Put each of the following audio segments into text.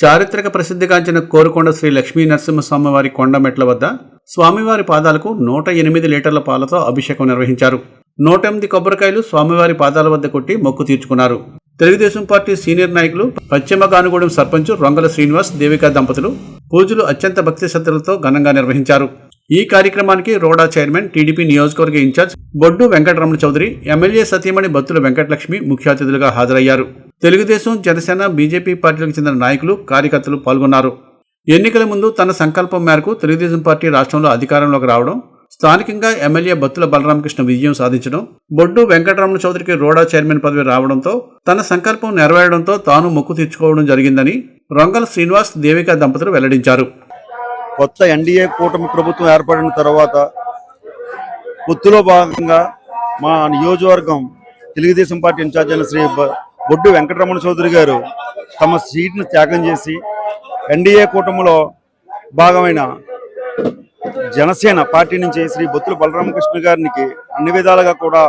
చారిత్రక ప్రసిద్ధిగాంచిన కోరుకొండ శ్రీ లక్ష్మీ నరసింహస్వామివారి కొండమెట్ల వద్ద స్వామివారి పాదాలకు నూట ఎనిమిది లీటర్ల పాలతో అభిషేకం నిర్వహించారు. నూట ఎనిమిది కొబ్బరికాయలు స్వామివారి పాదాల వద్ద కొట్టి మొక్కు తీర్చుకున్నారు. తెలుగుదేశం పార్టీ సీనియర్ నాయకులు పశ్చిమ గానుగూడెం సర్పంచ్ రొంగల శ్రీనివాస్ దేవికా దంపతులు పూజలు అత్యంత భక్తి శ్రద్ధలతో ఘనంగా నిర్వహించారు. ఈ కార్యక్రమానికి రోడా చైర్మన్ టీడీపీ నియోజకవర్గ in charge Boddu Venkataramana Chowdary MLA సతీమణి బత్తుల వెంకటలక్ష్మి ముఖ్య అతిథులుగా హాజరయ్యారు. తెలుగుదేశం జనసేన బీజేపీ పార్టీలకు చెందిన నాయకులు కార్యకర్తలు పాల్గొన్నారు. ఎన్నికల ముందు తన సంకల్పం మేరకు తెలుగుదేశం పార్టీ రాష్ట్రంలో అధికారంలోకి రావడం స్థానికంగా ఎమ్మెల్యే బత్తుల బలరామకృష్ణ విజయం సాధించడం బొడ్డు వెంకటరమణ చౌదరికి రోడా చైర్మన్ పదవి రావడంతో తన సంకల్పం నెరవేరడంతో తాను మొక్కు తీర్చుకోవడం జరిగిందని రొంగల శ్రీనివాస్ దేవిక దంపతులు వెల్లడించారు. కొత్త ఎన్డీఏ కూటమి ప్రభుత్వం ఏర్పడిన తర్వాత పొత్తులో భాగంగా మా నియోజకవర్గం తెలుగుదేశం పార్టీ ఇన్ఛార్జ్ అయిన శ్రీ బొడ్డు వెంకటరమణ చౌదరి గారు తమ సీట్ను త్యాగం చేసి ఎన్డీఏ కూటమిలో భాగమైన జనసేన పార్టీ నుంచి శ్రీ బొత్తుల బలరామకృష్ణ గారికి అన్ని విధాలుగా కూడా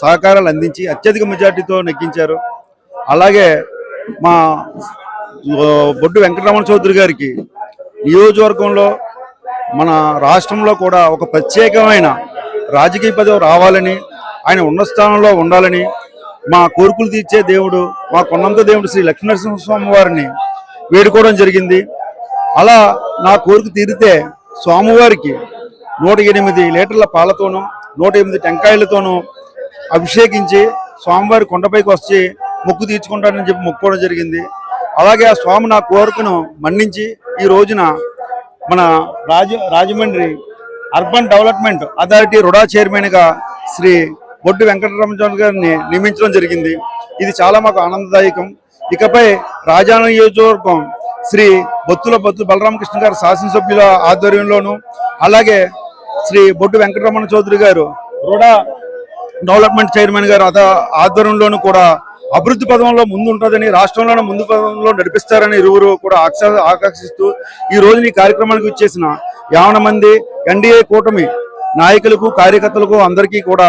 సహకారాలు అందించి అత్యధిక మెజార్టీతో నెగ్గించారు. అలాగే మా బొడ్డు వెంకటరమణ చౌదరి గారికి నియోజకవర్గంలో మన రాష్ట్రంలో కూడా ఒక ప్రత్యేకమైన రాజకీయ పదవి రావాలని ఆయన ఉన్న స్థానంలో ఉండాలని మా కోరికలు తీర్చే దేవుడు మా కొన్నంత దేవుడు శ్రీ లక్ష్మీనరసింహస్వామి వారిని వేడుకోవడం జరిగింది. అలా నా కోరిక తీరితే స్వామివారికి నూట ఎనిమిది లీటర్ల పాలతోనూ నూట ఎనిమిది టెంకాయలతోనూ అభిషేకించి స్వామివారి కొండపైకి వచ్చి మొక్కు తీర్చుకుంటానని చెప్పి మొక్కుకోవడం జరిగింది. అలాగే ఆ స్వామి నా కోరికను మన్నించి ఈ రోజున మన రాజ Rajahmundry urban development authority RUDA చైర్మన్గా శ్రీ బొడ్డు వెంకటరమణ గారిని నియమించడం జరిగింది. ఇది చాలా మాకు ఆనందదాయకం. ఇకపై రాజాన నియోజకవర్గం శ్రీ బొత్తుల బొత్తుల బలరామకృష్ణ గారు శాసనసభ్యుల ఆధ్వర్యంలోను అలాగే శ్రీ బొడ్డు వెంకటరమణ చౌదరి గారు రుడా డెవలప్మెంట్ చైర్మన్ గారు అద ఆధ్వర్యంలోనూ కూడా అభివృద్ధి పదంలో ముందు ఉంటుందని రాష్ట్రంలోనే ముందు పదంలో నడిపిస్తారని ఇరువురు కూడా ఆక్ష- ఆకర్షిస్తూ ఈ రోజున ఈ కార్యక్రమానికి వచ్చేసిన యావన మంది ఎన్డీఏ కూటమి నాయకులకు కార్యకర్తలకు అందరికీ కూడా